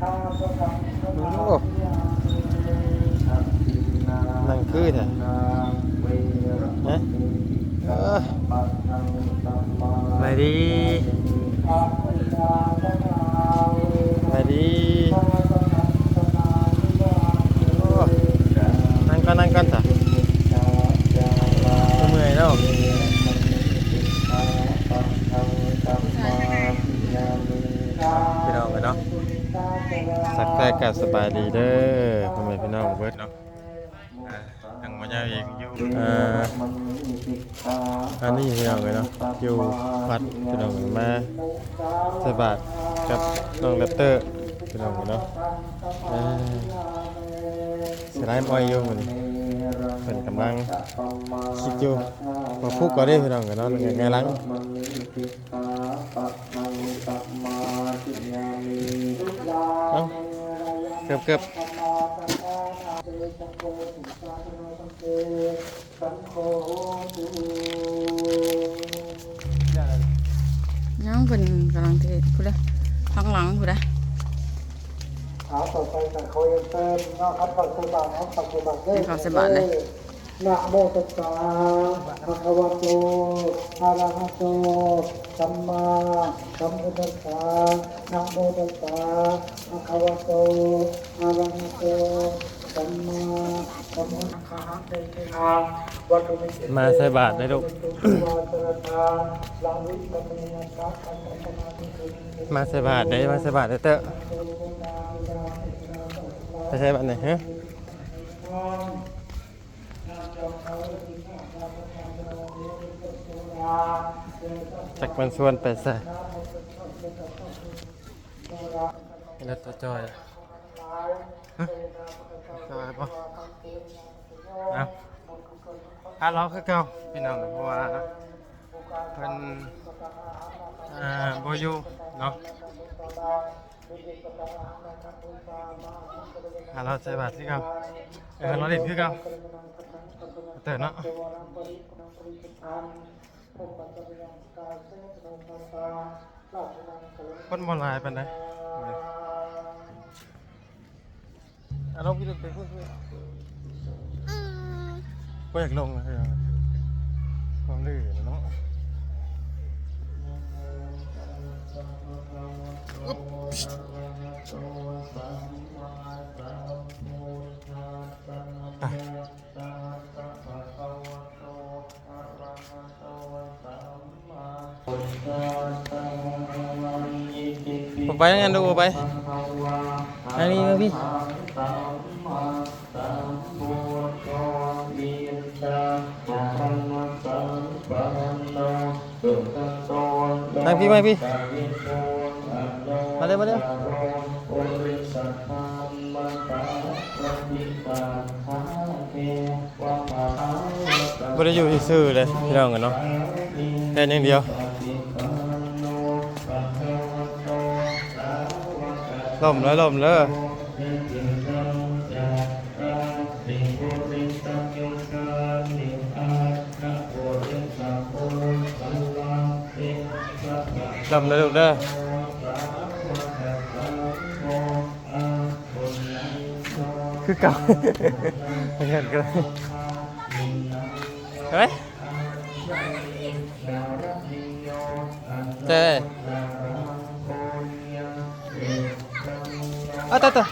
โอ้นั่งคือแท้ฮะเออมาดีมาดีโอ้นั่งก่อนนั่งก่อนจ้ะเมื่อยแล้วพี่น้ องไปเนาะสักแต่กับสบายดีเด้อพ่อแม่พี่น้องเบิดเนาะอ่ายังมายาวอีกอยู่อ่าอันนี้พี่น้องเลยเนาะอยู่วัดพี่น้องมาใส่บาตรกับน้องแรปเตอร์พี่น้องเนาะอ่าสไลด์มอยอยู่มันเป็นกำลังคิดอยู่มาพูดก่อนได้พี่น้องกันเนาะไงไงหลัง กือบเกือบน้องเป็นกำลังเทศพูดเลยข้างหลังพูดเลยเอาต่อไปกับเขาเองเติมนะครับปัจจุบันน้องปัจจุบันเด้ให้เขาสบายเลย นะโมตัสสะภะคะวะโตอะระหะโตสัมมาสัมพุทธัสสะนะโมตัสสะภะคะวะโตอะระหะโตสัมมาสัมพุทธัสสะเตเตนะวัตถุมิเตมาใส่บาตรได้ลูกมาใส่บาตรได้มาใส่บาตรได้เตอะไปใส่บาตรไหนฮะ จักมันชวนไปใส่แล้วตัวจอยอะฮะจอยปะเอาถ้าเราคือเก่าพี่น้องเพราะว่าเพิ่นอ่าบ่อยู่เนาะหาเราใส่บาตรคือเก่าเออเราเด็ดคือเก่า เติร์เนาะคนบ่หลายปานใดอะลงพี่ลงไปพูดพูดก็อยากลงเลยความลื่น เนาะผมไปงั้น เร็วมาเร็วไม่ได้อยู่ที่ซื่อเลยพี่น้องกันเนาะแค่อย่างเดียวล่มเลยล่มเลยล่มเลยลูกเด้อ คือเก่าเงินกันเฮ้ยเจ๊อะต่อต่อ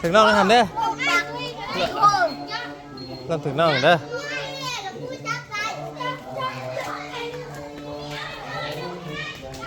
ถึงน้องแล้วทำเด้อเริ่มถึงน้องเด้อ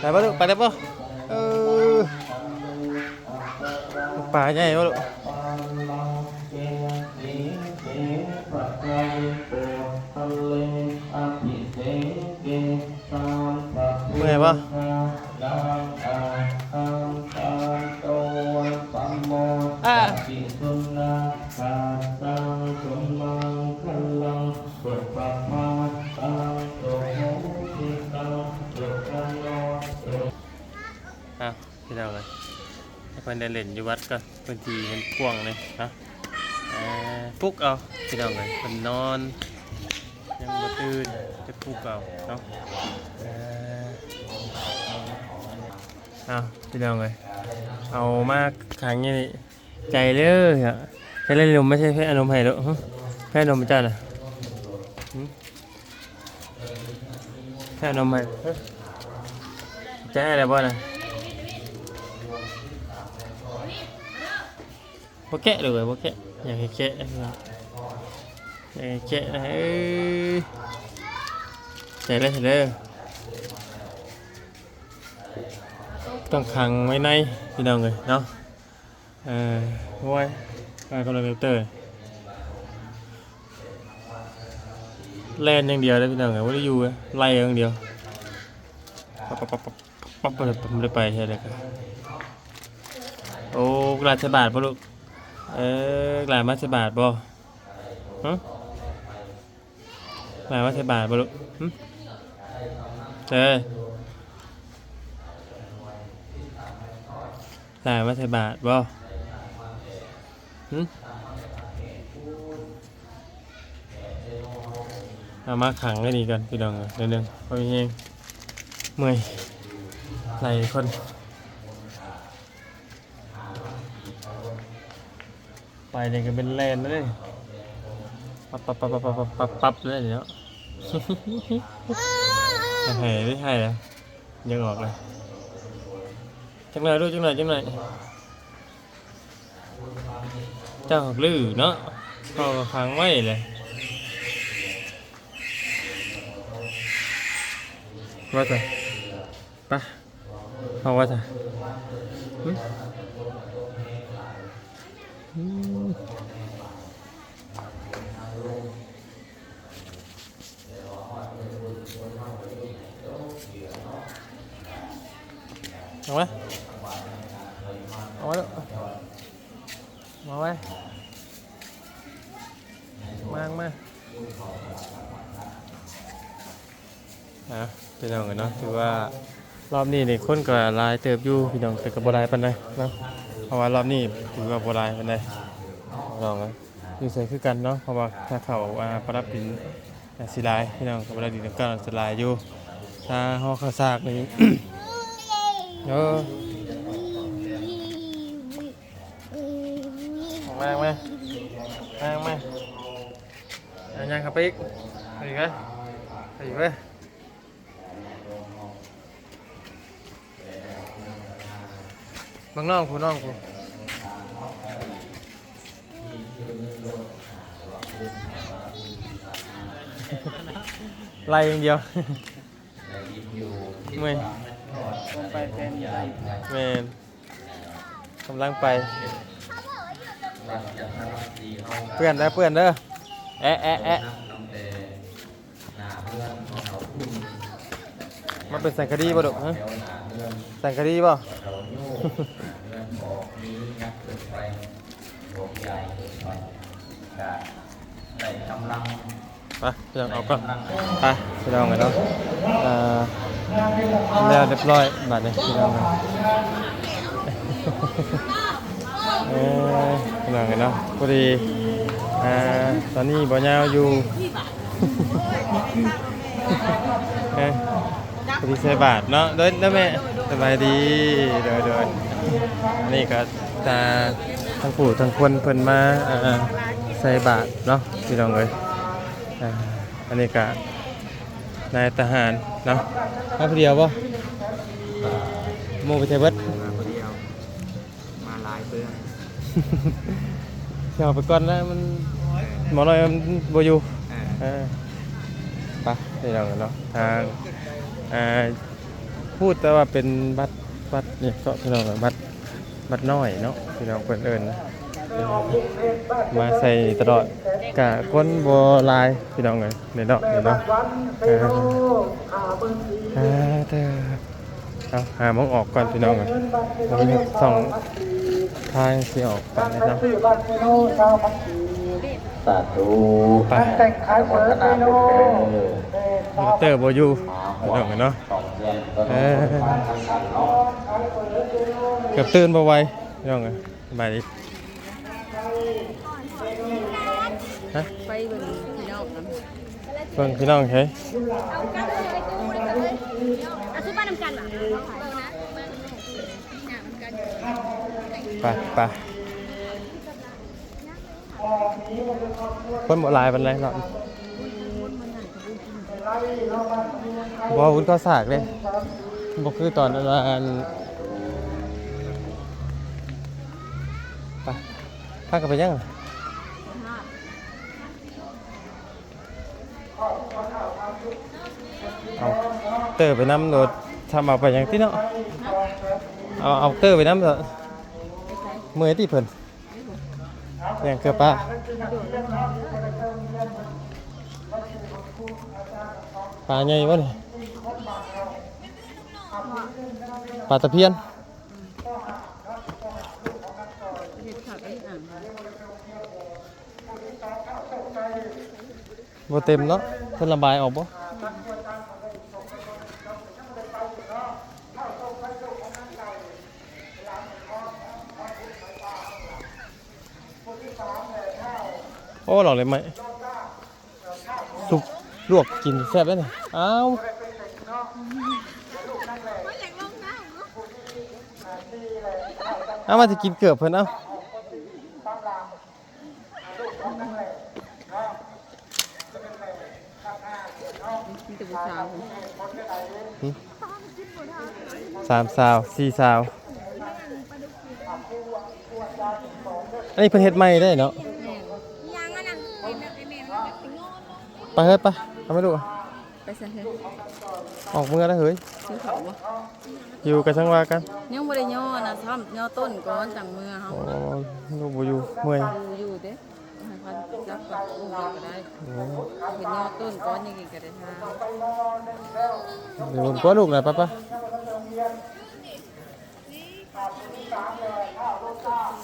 ไปปะลูกไปได้ปะเออป่าใหญ่ปะลูก อยู่วัดก็พื้นที่มันกว้างเลยเนะปลุกเอาพี่ดาวเลยเพิ่นนอน ยังบ่ตื่นเป็นผู้เก่าเนาะเอาพี่น้องเลยเอามากขังย่างนี้ใจเลยอะแค่เล่นลมไม่ใช่แค่อารมณ์ไห้หรอกแค่อารมณ์จ้าน่ะแค่อารมณ์ไห้ใจอะไรบ้างนะ บ่แกะเลยบ่แกะอยากให้แกะอยากให้แกะเอ้ยใจเลยใจเลยต้องขังไว้ในพี่น้องเลยเนาะเออโอ้ยไปกำลังเตอร์แล่นอย่างเดียวเลยพี่น้องเลยว่าได้อยู่ไล่อย่างเดียวปั๊บปั๊บปั๊บปั๊บปั๊บปั๊บไม่ได้ไปใช่ไหมครับโอ้กราชบาทปะลูก เออกลายมาสิบาทบ่ฮะกลายมาสิบาทบ่ลูกเออกลายมาสิบาทบ่หึเอามาขังไว้นี่กันพี่น้องเดี๋ยวนึงพราะเองเมื่อยไหลคน ไปเนี่ยก็เป็นแลนเลยปั๊บปั๊บปั๊บปั๊บปั๊บปั๊บเลยเดี๋ยวหายไม่ให้แล้วยังออกเลยจังเลยดูจังเลยจังเลยเจ้าลื้อเนาะก็ค้างไว้เลยว่าแต่ปะเอาว่าแต่ เอาไว้เอาไว้มาไว้มามาอะพี่น้องกันเนาะถือว่ารอบนี้นี่คนก็ลายเติบอยู่พี่น้องแต่ก็บ่ลายปานใดเนาะเพราะว่ารอบนี้ถือว่าโบราณเป็นไงลองนะอยู่ใส่คือกันเนาะเพราะว่าถ้าเขาอ่าประดับดินอ่สิลายพี่น้องเขาประดับดินก็จะลายอยู่ถ้าห่อข้าวสากนี่ เออมามามามาอันยังครับปิ๊กไไหมไปอีกไหมบางน้องคุณน้องคุณไล่อย่างเดียวเมื่อยไปเป็นแมนกำลังไป เพื่อนเด้อเพื่อนเด้อแอะแอะแอะมันเป็นสังคดีป่ดุฮะสังคดีป่ะ ไปพี่น้องเอาก่อนไปพี่น้องกันเนาะอ่าแล้วเรียบร้อยบัดนี้พี่น้องกันเอ้ยพี่น้องกันเนาะพอดีอ่าตอนนี้บ่ยาวอยู่เอ้ยพอดีใส่บาทเนาะเด้อเด้อแม่สบายดีเด้อเด้อนนี้ก็ตาทั้งปู่ทั้งคนเพิ่นมาอ่าใส่บาทเนาะพี่น้องเอ้ย อ่าอันนี้กะนายทหารเนาะมาผู้เดียวป่ะโมไปเทเบิดมาคนเดียว มาหลายเบื้องเที่ยวไปก่อนนะมันหมอน้อยมันบอยู่เออเออไปนี่เราเนาะทางอ่าพูดแต่ว่าเป็นบัตรบัตรนี่ก็พี่น้องเอ้ยบัตรบัตรน้อยเนาะพี่น้องเพิ่นเอิ้น มาใส่ตลอดกะคนบ่หลายพี่น้องเอ้ยนี่เนาะนี่เนาะวันเตโรขาเบิ้งสีอ่าเด้อเอาหามองออกก่อนพี่น้องอะเงินบัตรเตโรเรามีสองพันสีทางที่ออกไปบัตรนะครับซื้อบัตรเตโรชาวพันสีสาธุไปการแต่งขายเปิดเตโรเออมอเตอร์โบอยูพี่น้องอะเนาะสองเดือนก็เอต้องอขายเปิดเตโรเกือบตื่นบ่ไหวพี่น้องอะสบายดี ฮะไปเบิ่งพี่น้องกันเบิ่งพี่น้องเฮ้ยเอากันเลยไอ้กูเลยกันเลยเอาซื้อบ้านนำกันเหรอเบิ่งนะเบิ่งนี่หน้ามันกันอยู่ไปไปคนบ่หลายปานใดหรอกบ่วุ้นก็สากเลยบ่คือตอนนั้นไปพากันไปยัง เอาเตอร์ไปน้ำโดดทำเอาไปอยังที่เนาะเอาเอาเตอร์ไปน้ำเถอะเมื่อยที่เพิ่นยังเกือบป้าปลาใหญ่วะนี่ปลาตะเพียนเห็ดผักอันนี้อ่างบ่เต็มเนาะเพิ่นระบายออกบ่ โอ้หลอกเลยไหมสุกลวกกินแซ่บแล้วนี่อ้าวเอามาจะกินเกือบเพิ่นเอ้าสามสาวสี่สาว อันนี้เพิ่นเฮ็ดใหม่ได้เนาะ ยังอะนะไอ้แม่ไอ้แม่มันแบบเป็นโง่ ไปเฮ้ยไปเอาไม่ดูกไปใส่เฮ็ดออกเมื่อแล้วเฮ้ยซื้อเขาบ่อยู่กันช่างว่ากันยังบ่ได้ย่อนะซ้ำย่อต้นก่อนจังมือเฮาโอ้ลูกบ่อยู่เมื่อยอยู่อยู่เด้ให้พันจับกับลูกเดียวก็ได้เห็นย่อต้นก่อนยังกินก็ได้ทางเดี๋ยวผมก็ลูกหน่อยป้าป้า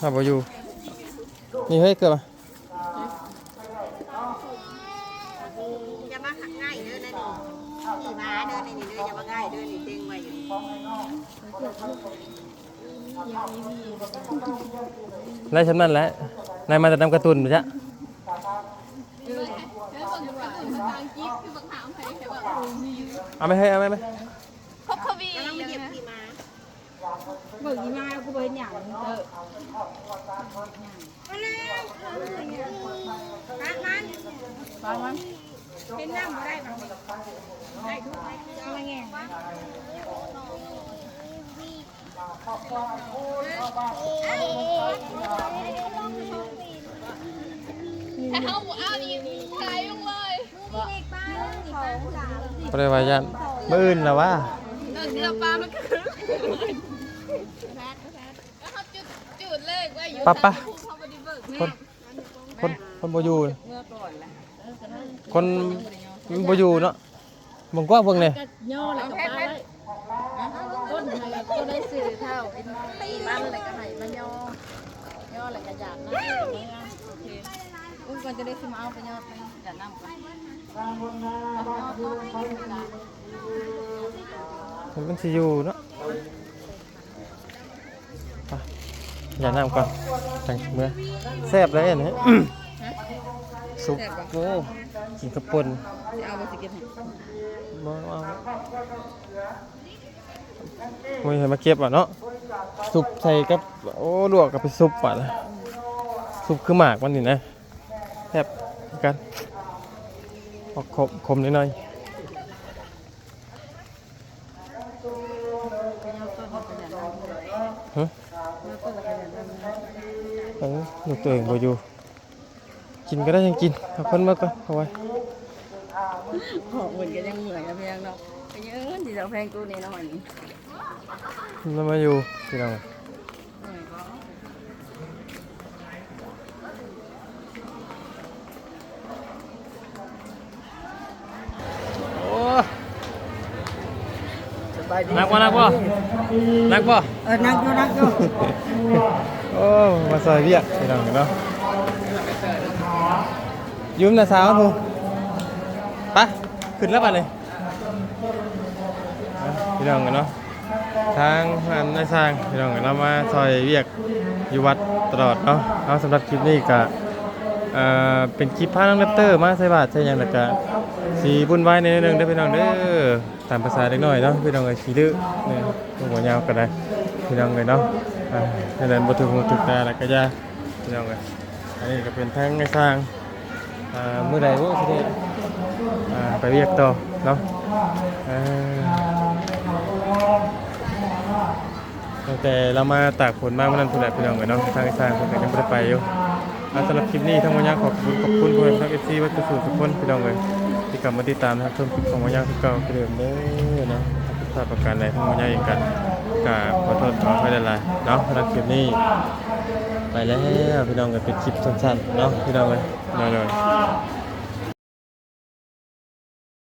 ถ้าบ่อยู่นี่เฮ้ยเกิดมาอย่ามาง่ายเด้อนะนี่ขี่ ม้าเด้อนี่นี่เด้ออย่ามาง่ายด้อนี่เต็งไว้อยู่นี่ไล่ฉันนั่นแหละนายมาแต่นำการ์ตูนมาจ้ะเอาไหม่ให้เอาไหมไหมพบขวีแล้วเหยียบขี่ม้าเบิ่งอีมากูเห็นหยังเด้อมันฟังมันเป็นน้ำบ่ได้บ่ได้ทุกเอามาแง่มาถ้าเขาบอกเอานี่ใครลงเลยปริวายันมื่อื่นแล้วว่าเดินที่เราปลามันก็คือแล้วเขาจุดจุดเลยว่าอยู่ป้าป้าเขาบริเบิกคนคนคนบ่อยู่ เมื่อก่อนแหละ คนบ่อยู่เนาะมึงกว่าเบิ่งเลยก็ย่อแล้วก็ปลาไว้ต้นอะไรก็ได้ซื้อเท่าเป็นตีมันอะไรก็ให้มาย่อย่ออะไรก็อยากนะโอเคอุ้ยก่อนจะได้สิมาเอาไปย่อไปอย่านํก่อนมันสิอยู่เนาะไปอย่าน้ำก่อนจังเมื่อแซ่บเลยอันนี้สุกโอ้ กินกระปุ่นสิเอาไปสิกินให้บ่เอาไม่เห็นมาเก็บอะเนาะซุปใส่กับโอ้ลวกกับไปซุปอะนะซุปคือหมากมันนี่นะแซ่บคือกันออกขมขมนิดหน่อยไปย่อต้นก็อย่านํฮะย่อต้นก็อย่านํเออลูกตัวเองบ่อยู่ กินก็ได้ยังกินเอาคนมาก่อนเอาไว้ของเหมือนกันยังเหมือนกันเพียงเนาะไปเยอะที่เราแพงกูนี่น้อยนี่มันมาอยู่ที่เราเหมือนก็โอ้นักบ่นักบ่นักบ่เออนักอยู่นักอยู่โอ้มาซอยเรียกพี่น้องเนาะ ยืมนะสาวทูไปขึ้นแล้วไปเลยพี่น้องกันเนาะทางอันนายสร้างพี่น้องกันเรามาซอยเรียกอยู่วัดตลอดเนาะเอาสำหรับคลิปนี้ก็เอ่อเป็นคลิปพาน้องเลปเตอร์มาใส่บาตรใช่ยังแล้วก็สีบุญไว้ในนึงได้พี่น้องเด้อตามภาษาเด็กน้อยเนาะพี่น้องเอ้ยสีดื้อเนี่ยหัวยาวก็ได้พี่น้องเอ้ยเนาะอ่าให้เดินบ่ถึงหูถึงตาแล้วก็อย่าพี่น้องเอ้ยอันนี้ก็เป็นทางไอ้สร้าง อ่ามื้อใดบ่สิได้ไปเรียกต่อเนาะอ่าตั้งแต่เรามาตากฝนมากเมื่อนั้นพุ่นแหละพี่น้องเอ้ยเนาะทางอ้สางเพิ่นยังบ่ได้ไปอยู่อ่าสำหรับคลิปนี้ทั้งหมดยางขอบคุณขอบคุณเพื่อนทั้งเอฟซีวัตถุสูตรทุกคนพี่น้องเลยที่กลับมาติดตามนะครับเพิ่มคลิปของมายางทุกเก่าเดิมเด้อนะถ้าผิดพลาประการใดทั้งหมดยางเองกันกราบขอโทษขออภัยหลายเนาะสำหรับคลิปนี้ ไปแล้วพี่น้องกันเป็นคลิปสั้นๆเนาะพี่น้องเลย น้อยๆ